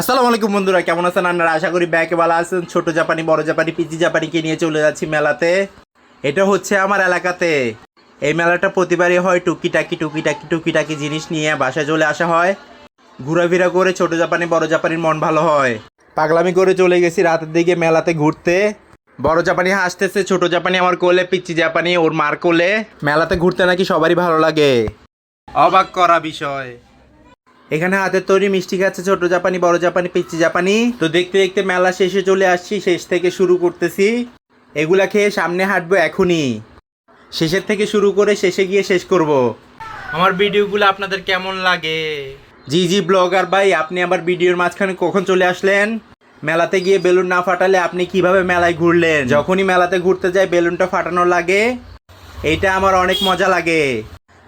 আসসালামু আলাইকুম বন্ধুরা, কেমন আছেন? আপনারা আশা করি ব্যাকে ভালো আছেন। ছোট জাপানি, বড় জাপানি, পিচি জাপানিকে নিয়ে চলে যাচ্ছি মেলাতে। এটা হচ্ছে আমার এলাকাতে। এই মেলাটা প্রতিবারই হয় টুকিটাকি টুকিটাকি টুকিটাকি জিনিস নিয়ে বাসায় চলে আসা হয়। ঘোরাফেরা করে ছোট জাপানি, বড় জাপানির মন ভালো হয়। পাগলামি করে চলে গেছি রাতের দিকে মেলাতে ঘুরতে। বড় জাপানি হাসতেছে, ছোট জাপানি আমার কোলে পিচ্চি জাপানি ওর মার কোলে। মেলাতে ঘুরতে নাকি সবারই ভালো লাগে। অবাক করা বিষয়। এখানে হাতের তৈরি মিষ্টি খাচ্ছে ছোট জাপানি বড় জাপানি পিচ্চি জাপানি। তো দেখতে দেখতে মেলা শেষে চলে আসছি শেষ থেকে শুরু করতেছি। এগুলা খেয়ে সামনে হাঁটবো এখনই। শেষের থেকে শুরু করে শেষে গিয়ে শেষ করব। আমার ভিডিওগুলো আপনাদের কেমন লাগে? জি জি ব্লগার ভাই আপনি আমার ভিডিওর মাঝখানে কখন চলে আসলেন? মেলাতে গিয়ে বেলুন না ফাটালে আপনি কীভাবে মেলায় ঘুরলেন? যখনই মেলাতে ঘুরতে যাই বেলুনটা ফাটানো লাগে। এইটা আমার অনেক মজা লাগে।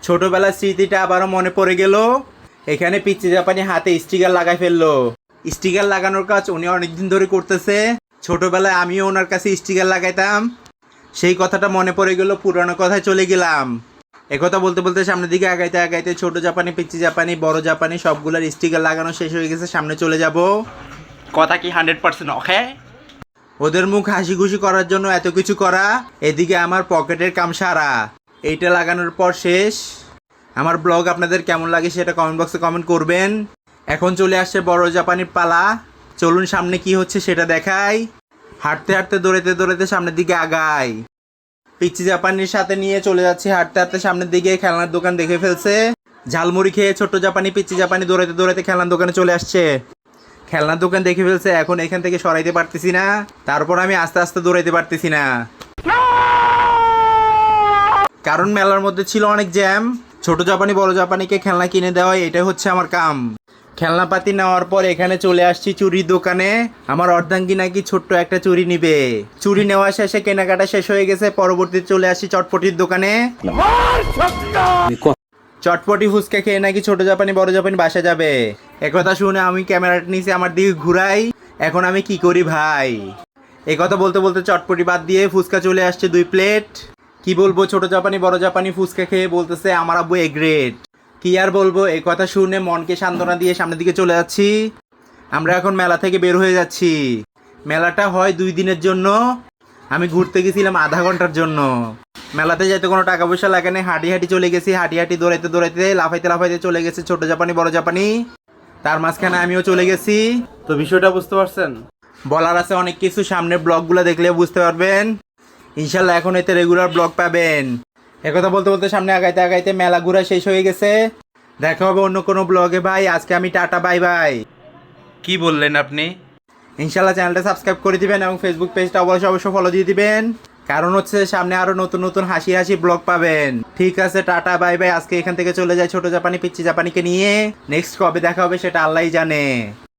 ছোটবেলার স্মৃতিটা আবারও মনে পড়ে গেল। এখানে পিচ্চি জাপানি হাতে স্টিকার লাগাই ফেলল। স্টিকার লাগানোর কাজ উনি অনেকদিন ধরে করতেছে। ছোটবেলায় আমিও ওনার কাছে স্টিকার লাগাইতাম। সেই কথাটা মনে পড়ে গেল পুরানো কথায় চলে গেলাম। একথা বলতে বলতে সামনের দিকে আগাইতে আগাইতে ছোট জাপানি পিচ্চি জাপানি বড় জাপানি সবগুলোর স্টিকার লাগানো শেষ হয়ে গেছে সামনে চলে যাব। কথা কি হান্ড্রেড পার্সেন্ট অখে ওদের মুখ হাসি খুশি করার জন্য এত কিছু করা এদিকে আমার পকেটের কাম সারা। এইটা লাগানোর পর শেষ। আমার ব্লগ আপনাদের কেমন লাগে সেটা কমেন্ট বক্সে কমেন্ট করবেন। এখন চলে আসছে বড় জাপানির পালা। চলুন সামনে কি হচ্ছে সেটা দেখাই। হাঁটতে হাঁটতে দৌড়াতে দৌড়াতে সামনের দিকে আগাই। পিচ্চি জাপানির সাথে নিয়ে চলে যাচ্ছি। হাঁটতে হাঁটতে সামনের দিকে খেলনার দোকান দেখে ফেলছে। ঝালমুড়ি খেয়ে ছোট্ট জাপানি, পিচ্চি জাপানি দৌড়াতে দৌড়াতে খেলনার দোকানে চলে আসছে। খেলনার দোকান দেখে ফেলছে, এখন এখান থেকে সরাইতে পারতেছি না। তারপর আমি আস্তে আস্তে দৌড়াইতে পারতেছি না। কারণ মেলার মধ্যে ছিল অনেক জ্যাম। ছোট জাপানি, বড় জাপানিকে খেলনা কিনে দেওয়া এটাই হচ্ছে আমার কাম। খেলনাপাতি নেওয়ার পর এখানে চলে আসছি চুরির দোকানে। আমার অর্ধাঙ্গী নাকি ছোট্ট একটা চুরি নিবে। চুরি নেওয়া শেষে কেনাকাটা শেষ হয়ে গেছে, পরবর্তীতে চলে আসছি চটপটির দোকানে। চটপটি ফুচকা খেয়ে নাকি ছোট জাপানি, বড় জাপানি বাসা যাবে। একথা শুনে আমি ক্যামেরাটা নিচে আমার দিকে ঘুরাই। এখন আমি কি করি ভাই? কথা বলতে বলতে চটপটি বাদ দিয়ে ফুচকা চলে আসছে দুই প্লেট। কি বলব ছোট জাপানি বড় জাপানি ফুচকা খেয়ে বলতেছে আমার আব্বু এ গ্রেট কি আর বলব এই কথা শুনে মনকে সান্ত্বনা দিয়ে সামনের দিকে চলে যাচ্ছি। আমরা এখন মেলা থেকে বের হয়ে যাচ্ছি। মেলাটা হয় দুই দিনের জন্য। আমি ঘুরতে গেছিলাম আধা ঘণ্টার জন্য। মেলাতে যেতে কোনো টাকা পয়সা লাগে না হাঁটি হাঁটি চলে গেছি। হাঁটি হাঁটি দৌড়াইতে দৌড়াইতে লাফাইতে লাফাইতে চলে গেছে ছোট জাপানি বড় জাপানি। তার মাঝখানে আমিও চলে গেছি। তো বিষয়টা বুঝতে পারছেন? বলার আছে অনেক কিছু। সামনের ব্লগগুলো দেখলে বুঝতে পারবেন। ইনশাল্লাহ এখন এতে রেগুলার ব্লগ পাবেন। একথা বলতে বলতে সামনে আগাইতে আগাইতে মেলা ঘুরা শেষ হয়ে গেছে। দেখা হবে অন্য কোনো ব্লগে ভাই। আজকে আমি টাটা বাই বাই। কি বললেন আপনি? ইনশাল্লাহ চ্যানেলটা সাবস্ক্রাইব করে দিবেন এবং ফেসবুক পেজটা অবশ্যই অবশ্যই ফলো দিয়ে দিবেন। কারণ হচ্ছে সামনে আরও নতুন নতুন হাসি হাসি ব্লগ পাবেন। ঠিক আছে টাটা বাই বাই। আজকে এখান থেকে চলে যায় ছোট জাপানি পিচ্ছি জাপানিকে নিয়ে। নেক্সট কবে দেখা হবে সেটা আল্লাহই জানে।